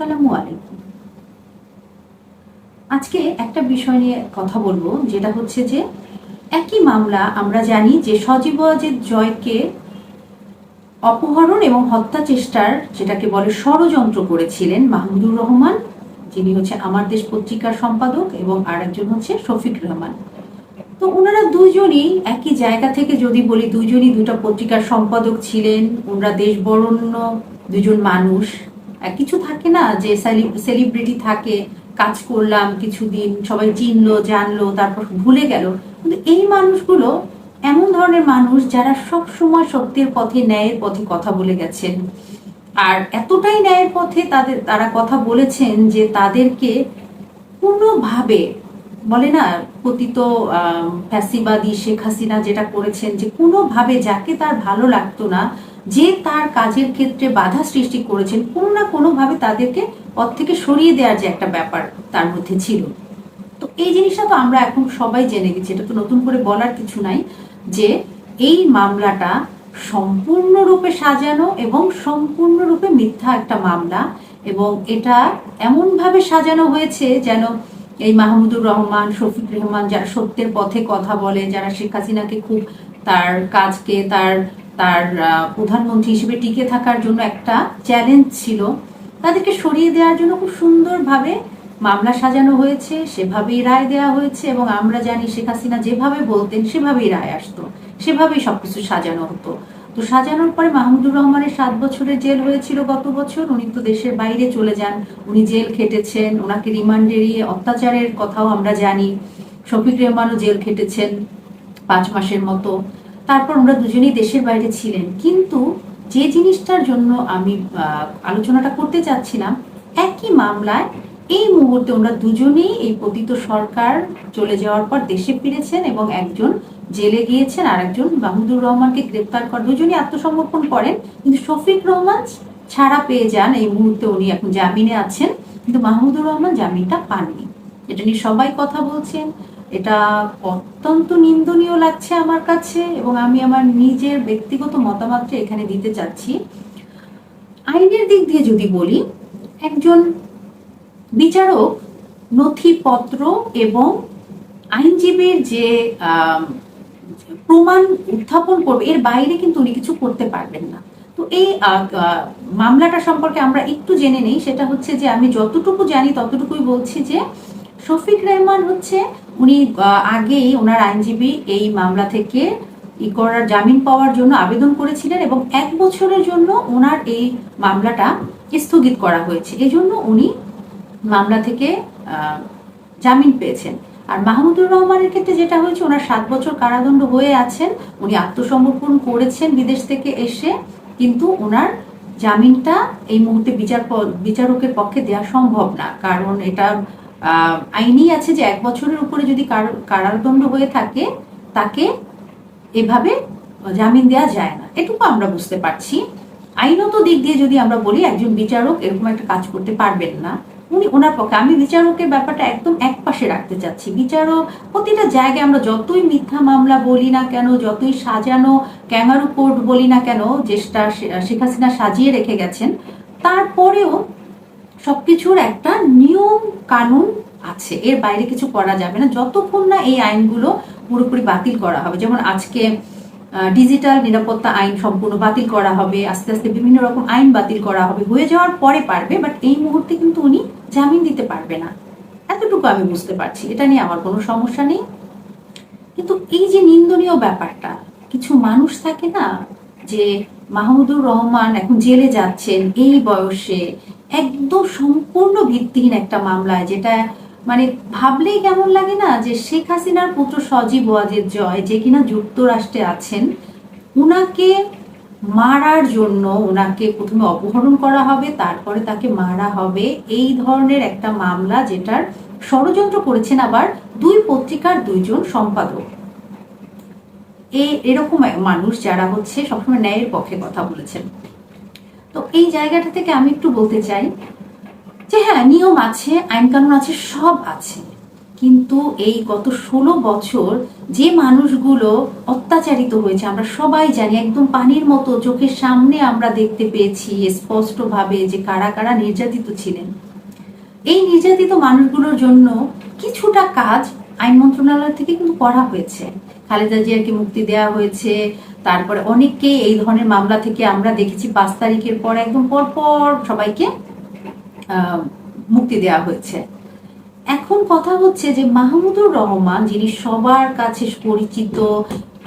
আসসালামু আলাইকুম। আজকে একটা বিষয় নিয়ে কথা বলব, যেটা হচ্ছে যে একই মামলা আমরা জানি যে সজীব ওয়াজেদ জয়কে অপহরণ এবং হত্যা চেষ্টার, যেটাকে বলে ষড়যন্ত্র করেছিলেন মাহমুদুর রহমান, যিনি হচ্ছে আমার দেশ পত্রিকার সম্পাদক এবং আরেকজন হচ্ছে শফিক রহমান। তো ওনারা দুজনই একই জায়গা থেকে যদি বলি, দুজনই দুটো পত্রিকার সম্পাদক ছিলেন ওনারা দেশ বরণ্য দুজন মানুষ। কিছু থাকে না যে সেলিব্রিটি থাকে, কাজ করলাম কিছুদিন, সবাই চিনলো, জানলো, তারপর ভুলে গেল। কিন্তু এই মানুষগুলো এমন ধরনের মানুষ যারা সব সময় সত্যের পথে, ন্যায়ের পথে কথা বলে গেছেন। আর এতটাই ন্যায়ের পথে তাদের, তারা কথা বলেছেন যে তাদেরকে কোনোভাবে বলে না পতিত ফ্যাসিবাদী শেখ হাসিনা যেটা করেছেন যে কোনোভাবে যাকে তার ভালো লাগতো না যে তার কাজের ক্ষেত্রে বাধা সৃষ্টি করেছেন, কোনো না কোনোভাবে তাদেরকে পথ থেকে সরিয়ে দেওয়ার যে একটা ব্যাপার তার মধ্যে ছিল। তো এই জিনিসটা তো আমরা এখন সবাই জেনে গেছি, এটা তো নতুন করে বলার কিছু নাই, যে এই মামলাটা সম্পূর্ণরূপে সাজানো এবং সম্পূর্ণরূপে মিথ্যা একটা মামলা এবং এটা এমনভাবে সাজানো হয়েছে যেন এই মাহমুদুর রহমান, শফিক রহমান যারা সত্যের পথে কথা বলে, যারা শেখ হাসিনাকে খুব তার কাজকে, তার তার প্রধানমন্ত্রী হিসেবে টিকে থাকার জন্য একটা চ্যালেঞ্জ ছিল। তাদেরকে সরিয়ে দেওয়ার জন্য খুব সুন্দরভাবে মামলা সাজানো হয়েছে, সেভাবেই রায় দেওয়া হয়েছে এবং আমরা জানি শেখ হাসিনা যেভাবে বলতেন সেভাবেই রায় আসতো, সেভাবেই সবকিছু সাজানো হতো। তো সাজানোর পরে মাহমুদুর রহমানের সাত বছরের জেল হয়েছিল গত বছর, উনি তো দেশের বাইরে চলে যান, উনি জেল খেটেছেন ওনাকে রিমান্ডে নিয়ে অত্যাচারের কথাও আমরা জানি। শফিক রহমানও জেল খেটেছেন পাঁচ মাসের মতো। তারপর ওরা দুজনেই দেশের বাইরে ছিলেন। কিন্তু যে জিনিসটার জন্য আমি আলোচনাটা করতে চাচ্ছিলাম, একই মামলায় এই মুহূর্তে ওরা দুজনেই এই পতিত সরকার চলে যাওয়ার পর দেশে ফিরেছেন এবং একজন জেলে গিয়েছেন আর একজন মাহমুদুর রহমানকে গ্রেপ্তার কর, দুজনই আত্মসমর্পণ করেন। কিন্তু শফিক রহমান ছাড়া পেয়ে যান এই মুহূর্তে উনি এখন জামিনে আছেন। কিন্তু মাহমুদুর রহমান জামিনটা পাননি। এটা নিয়ে সবাই কথা বলছেন। এটা অত্যন্ত নিন্দনীয় লাগছে আমার কাছে এবং আমি আমার নিজের ব্যক্তিগত মতামতটা এখানে দিতে চাচ্ছি। আইনের দিক দিয়ে যদি বলি, একজন বিচারক, নথিপত্র এবং আইনজীবীর যে প্রমাণ উত্থাপন করবে, এর বাইরে কিন্তু উনি কিছু করতে পারবেন না। তো এই মামলাটা সম্পর্কে আমরা একটু জেনে নেই, সেটা হচ্ছে যে আমি যতটুকু জানি ততটুকুই বলছি যে শফিক রহমান হচ্ছে, উনি আগেই ওনার আইনজীবী এই মামলা থেকে ই করার জামিন পাওয়ার জন্য আবেদন করেছিলেন এবং এক বছরের জন্য ওনার এই মামলাটা স্থগিত করা হয়েছে। এই জন্য উনি মামলা থেকে জামিন পেয়েছেন। আর মাহমুদুর রহমানের ক্ষেত্রে যেটা হয়েছে, ওনার সাত বছর কারাদণ্ড হয়ে আছেন, উনি আত্মসমর্পণ করেছেন বিদেশ থেকে এসে, কিন্তু ওনার জামিনটা এই মুহূর্তে বিচার বিচারকের পক্ষে দেওয়া সম্ভব না। কারণ এটা আইনই আছে যে এক বছরের উপরে যদি কার- কারাদণ্ড হয়ে থাকে, তাকে এভাবে জামিন দেওয়া যায় না। এটুকু আমরা বুঝতে পারছি। আইনত দিক দিয়ে যদি আমরা বলি, একজন বিচারক এরকম একটা কাজ করতে পারবেন না। উনি ওনার পক্ষে, আমি বিচারকের ব্যাপারটা একদম এক পাশে রাখতে চাচ্ছি। বিচারক, প্রতিটা জায়গায় আমরা যতই মিথ্যা মামলা বলি না কেন, যতই সাজানো ক্যাঙ্গারু কোর্ট বলি না কেন যেটা শেখ হাসিনা সাজিয়ে রেখে গেছেন, তারপরেও সবকিছুর একটা নিয়ম কানুন আছে। এর বাইরে কিছু করা যাবে না। যতক্ষণ না এই আইনগুলো পুরোপুরি বাতিল করা হবে, যেমন আজকে ডিজিটাল নিরাপত্তা আইন সম্পূর্ণ বাতিল করা হবে, আস্তে আস্তে বিভিন্ন রকম আইন বাতিল করা হবে, হয়ে যাওয়ার পরে পারবে বাট এই মুহূর্তে কিন্তু উনি জামিন দিতে পারবে না। এতটুকু আমি বুঝতে পারছি। এটা নিয়ে আমার কোনো সমস্যা নেই। কিন্তু এই যে নিন্দনীয় ব্যাপারটা, কিছু মানুষ থাকে না যে মাহমুদুর রহমান এখন জেলে যাচ্ছেন এই বয়সে একদম সম্পূর্ণ ভিত্তিহীন একটা মামলায় যেটা মানে ভাবলেই কেমন লাগে না যে শেখ হাসিনার পুত্র সজীব ওয়াজেদ জয়, যে কিনা যুক্তরাষ্ট্রে আছেন, উনাকে মারার জন্য ওনাকে প্রথমে অপহরণ করা হবে, তারপরে তাকে মারা হবে, এই ধরনের একটা মামলা যেটার ষড়যন্ত্র করেছেন আবার দুই পত্রিকার দুইজন সম্পাদক। এই এরকম মানুষ যারা হচ্ছে সবসময় ন্যায়ের পক্ষে কথা বলেছেন। তো এই জায়গাটা থেকে আমি একটু বলতে চাই যে হ্যাঁ নিয়ম আছে, আইন কানুন আছে, সব আছে। কিন্তু এই গত ষোলো বছর যে মানুষগুলো অত্যাচারিত হয়েছে, আমরা সবাই জানি, একদম পানির মতো চোখের সামনে আমরা দেখতে পেয়েছি স্পষ্টভাবে যে কারা কারা নির্যাতিত ছিলেন। এই নির্যাতিত মানুষগুলোর জন্য কিছুটা কাজ আইন মন্ত্রণালয় থেকে কিন্তু করা হয়েছে। খালেদা জিয়াকে মুক্তি দেওয়া হয়েছে তারপরে অনেককে এই ধরনের মামলা থেকে আমরা দেখেছি। পাঁচ তারিখের পর একদম পরপর সবাইকে মুক্তি দেওয়া হয়েছে। এখন কথা হচ্ছে যে মাহমুদুর রহমান, যিনি সবার কাছে পরিচিত,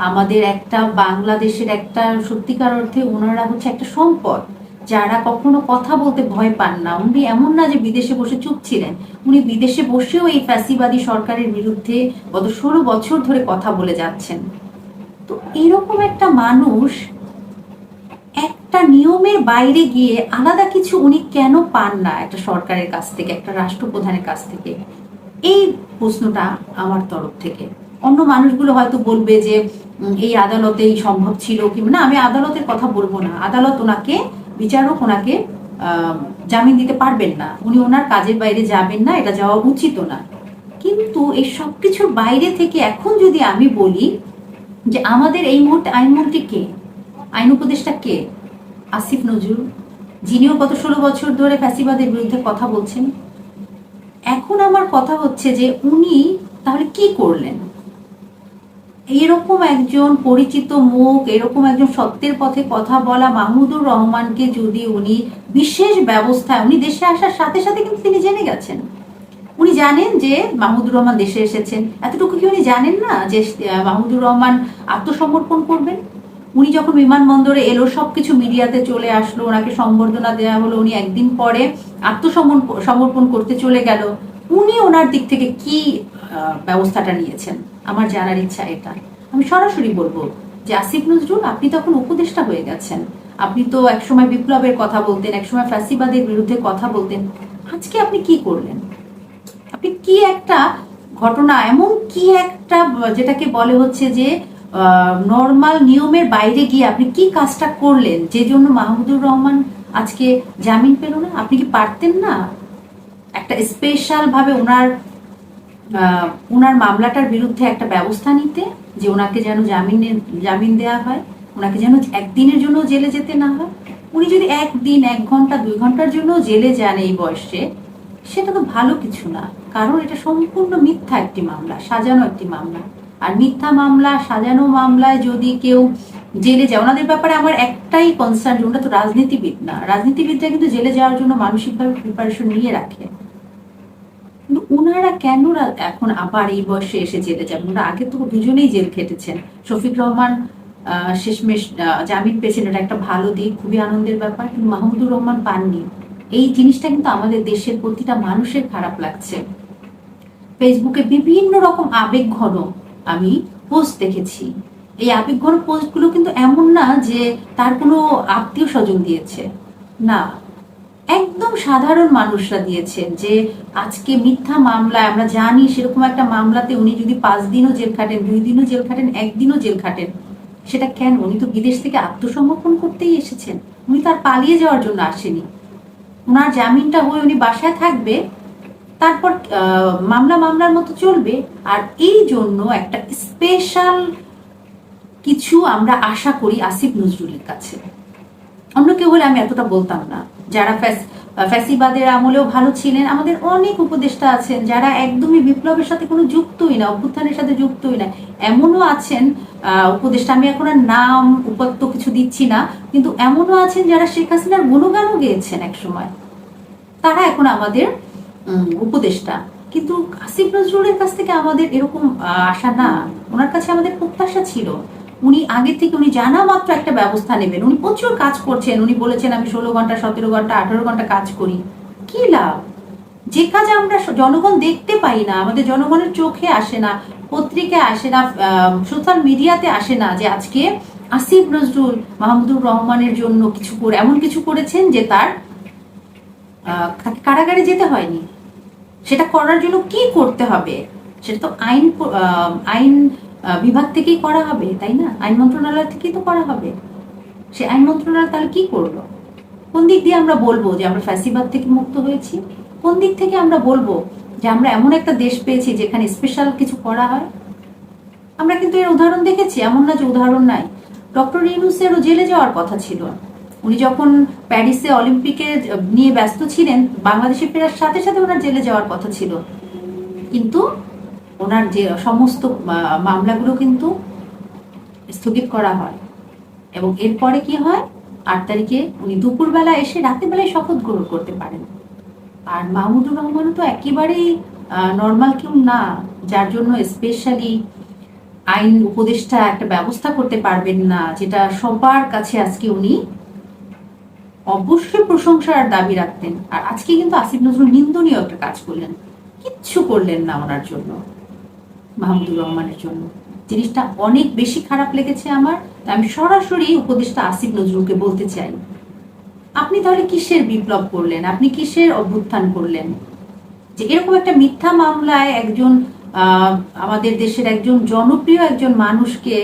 আমাদের একটা বাংলাদেশের একটা সত্যিকার অর্থে ওনারা হচ্ছে একটা সম্পদ, যারা কখনো কথা বলতে ভয় পান না। উনি এমন না যে বিদেশে বসে চুপ ছিলেন, উনি বিদেশে বসেও এই ফ্যাসিবাদী সরকারের বিরুদ্ধে গত ষোলো বছর ধরে কথা বলে যাচ্ছেন। তো এরকম একটা মানুষ একটা নিয়মের বাইরে গিয়ে আলাদা কিছু উনি কেন পান না একটা সরকারের কাছ থেকে, একটা রাষ্ট্রপ্রধানের কাছ থেকে? এই প্রশ্নটা আমার তরফ থেকে। অন্য মানুষগুলো হয়তো বলবে যে এই আদালতেই সম্ভব ছিল কি না? আমি আদালতের কথা বলব না। আদালত ওনাকে, বিচারক ওনাকে জামিন দিতে পারবেন না। উনি ওনার কাজের বাইরে যাবেন না, এটা যাওয়া উচিত না। কিন্তু এই সব কিছুর বাইরে থেকে এখন যদি আমি বলি যে আমাদের এই মুহূর্তে আইনমন্ত্রী কে? আইন উপদেষ্টা কে? আসিফ নজরুল। যিনিও গত ষোলো বছর ধরে ফ্যাসিবাদের বিরুদ্ধে কথা বলছেন। এখন আমার কথা হচ্ছে যে উনি তাহলে কি করলেন? এরকম একজন পরিচিত মুখ, এরকম একজন সত্যের পথে কথা বলা মাহমুদুর রহমানকে যদি উনি বিশেষ ব্যবস্থায়, উনি দেশে আসার সাথে সাথে কিন্তু তিনি জেনে গেছেন। উনি জানেন যে মাহমুদুর রহমান দেশে এসেছেন। এতটুকু কি উনি জানেন না যে মাহমুদুর রহমান আত্মসমর্পণ করবেন? উনি যখন বিমানবন্দরে এলো, সবকিছু মিডিয়াতে চলে আসলো, ওনাকে সম্বর্ধনা দেওয়া হলো, উনি একদিন পরে আত্মসমর্পণ সমর্পণ করতে চলে গেল। উনি ওনার দিক থেকে কি ব্যবস্থাটা নিয়েছেন? আমার জানার ইচ্ছা এটা। আমি সরাসরি বলব যে আসিফ নজরুল, আপনি তখন উপদেষ্টা হয়ে গেছেন। আপনি তো একসময় বিপ্লবের কথা বলতেন, একসময় ফ্যাসিবাদের বিরুদ্ধে কথা বলতেন। আজকে আপনি কি করলেন? আপনি কি একটা ঘটনা, এমন কি একটা, যেটাকে বলে হচ্ছে যে নর্মাল নিয়মের বাইরে গিয়ে আপনি কি কাজটা করলেন? যে জন্য মাহমুদুর রহমান আজকে জামিন পেল না? আপনি কি পারতেন না? একটা স্পেশাল ভাবে ওনার ওনার মামলাটার বিরুদ্ধে একটা ব্যবস্থা নিতে, যে ওনাকে যেন জামিনের জামিন দেওয়া হয়, ওনাকে যেন একদিনের জন্য জেলে যেতে না হয়? উনি যদি একদিন, এক ঘণ্টা, দুই ঘণ্টার জন্য জেলে যান এই বয়সে, সেটা তো ভালো কিছু না। কারণ এটা সম্পূর্ণ মিথ্যা একটি মামলা, সাজানো একটি মামলা। আর মিথ্যা মামলা, সাজানো মামলায় যদি কেউ জেলে যায়, ওনাদের ব্যাপারে আমার একটাই কনসার্ন ওনারা তো রাজনীতিবিদ না। রাজনীতিবিদরা কিন্তু জেলে যাওয়ার জন্য মানসিকভাবে প্রিপারেশন নিয়ে রাখে। কিন্তু ওনারা কেন এখন আবার এই বয়সে এসে জেলে যাবেন? ওরা আগে তো দুজনেই জেল খেটেছেন। শফিক রহমান শেষমেশ জামিন পেয়েছেন। এটা একটা ভালো দিক, খুবই আনন্দের ব্যাপার। কিন্তু মাহমুদুর রহমান পাননি। এই জিনিসটা কিন্তু আমাদের দেশের প্রতিটা মানুষের খারাপ লাগছে। ফেসবুকে বিভিন্ন রকম আবেগ ঘন আমি পোস্ট দেখেছি। এই আবেগ ঘন পোস্টগুলো কিন্তু এমন না যে তার কোনো আত্মীয় স্বজন দিয়েছে। না, একদম সাধারণ মানুষরা দিয়েছেন যে আজকে মিথ্যা মামলায় আমরা জানি সেরকম একটা মামলাতে উনি যদি পাঁচ দিনও জেল খাটেন, দুই দিনও জেল খাটেন, একদিনও জেল খাটেন, সেটা কেন? উনি তো বিদেশ থেকে আত্মসমর্পণ করতেই এসেছেন। উনি তার পালিয়ে যাওয়ার জন্য আসেনি। ওনার জামিনটা হয়ে উনি বাসায় থাকবে তারপর মামলা মামলার মতো চলবে। আর এই জন্য একটা স্পেশাল কিছু আমরা আশা করি আসিফ নজরুলের কাছে। অন্য কেউ হলে আমি এতটা বলতাম না। যারা ফ্যাসিবাদের আমলেও ভালো ছিলেন, আমাদের অনেক উপদেষ্টা আছেন যারা একদমই বিপ্লবের সাথে কোনো যুক্তই না, অভ্যুত্থানের সাথে যুক্তই না। এমনও আছেন উপদেষ্টা, আমি এখন নাম, উপাত্ত কিছু দিচ্ছি না, কিন্তু এমনও আছেন যারা শেখ হাসিনার গুণগানও গেয়েছেন এক সময় তারা এখন আমাদের উপদেষ্টা। কিন্তু আসিফ নজরুলের কাছ থেকে আমাদের এরকম আশা না। ওনার কাছে আমাদের প্রত্যাশা ছিল। উনি আগে থেকে, উনি জানা মাত্র একটা ব্যবস্থা নেবেন। উনি প্রচুর কাজ করছেন। উনি বলেছেন, আমি ষোলো ঘণ্টা, সতেরো ঘণ্টা, আঠারো ঘণ্টা কাজ করি। কি লাভ? যে কাজ আমরা জনগণ দেখতে পাই না, আমাদের জনগণের চোখে আসে না, পত্রিকায় আসে না সোশ্যাল মিডিয়াতে আসে না যে আজকে আসিফ নজরুল, মাহমুদুর রহমানের জন্য কিছু করে, এমন কিছু করেছেন যে তার কারাগারে যেতে হয়নি। সেটা করার জন্য কি করতে হবে? সেটা তো আইন আইন বিভাগ থেকেই করা হবে, তাই না? আইন মন্ত্রণালয় থেকেই তো করা হবে। সে আইন মন্ত্রণালয় তাহলে কি করল? কোন দিক দিয়ে আমরা বলব যে আমরা ফ্যাসিবাদ থেকে মুক্ত হয়েছি? কোন দিক থেকে আমরা বলব যে আমরা এমন একটা দেশ পেয়েছি যেখানে স্পেশাল কিছু করা হয়? আমরা কিন্তু এর উদাহরণ দেখেছি, এমন না যে উদাহরণ নাই। ডক্টর ইউনুসেরও জেলে যাওয়ার কথা ছিল। উনি যখন প্যারিসে অলিম্পিকে নিয়ে ব্যস্ত ছিলেন, বাংলাদেশে ফেরার সাথে সাথে ওনার জেলে যাওয়ার কথা ছিল। কিন্তু ওনার যে সমস্ত মামলাগুলো কিন্তু স্থগিত করা হয়। এবং এরপরে কি হয়? আট তারিখে উনি দুপুরবেলা এসে রাতের বেলায় শপথ গ্রহণ করতে পারেন। আর মাহমুদুর রহমান তো একেবারেই নর্মাল কেউ না, যার জন্য স্পেশালি আইন উপদেষ্টা একটা ব্যবস্থা করতে পারবেন না, যেটা সবার কাছে আজকে উনি অবশ্যই প্রশংসার দাবি রাখতেন। আর আজকে কিন্তু আসিফ নজরুল নিন্দনীয় একটা কাজ করলেন। কিচ্ছু করলেন না ওনার জন্য, মাহমুদুর রহমানের জন্য। জিনিসটা অনেক বেশি খারাপ লেগেছে আমার আমি সরাসরি উপদেষ্টা আসিফ নজরুলকে বলতে চাই। আপনি তাহলে কিসের বিপ্লব করলেন? আপনি কিসের অভ্যুত্থান করলেন? যে এরকম একটা মিথ্যা মামলায় একজন আমাদের দেশের একজন জনপ্রিয় একজন মানুষকে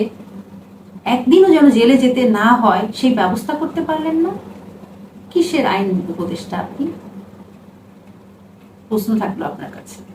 একদিনও যেন জেলে যেতে না হয়, সেই ব্যবস্থা করতে পারলেন না? কিসের আইন উপদেষ্টা আপনি? প্রশ্ন থাকল আপনার কাছে।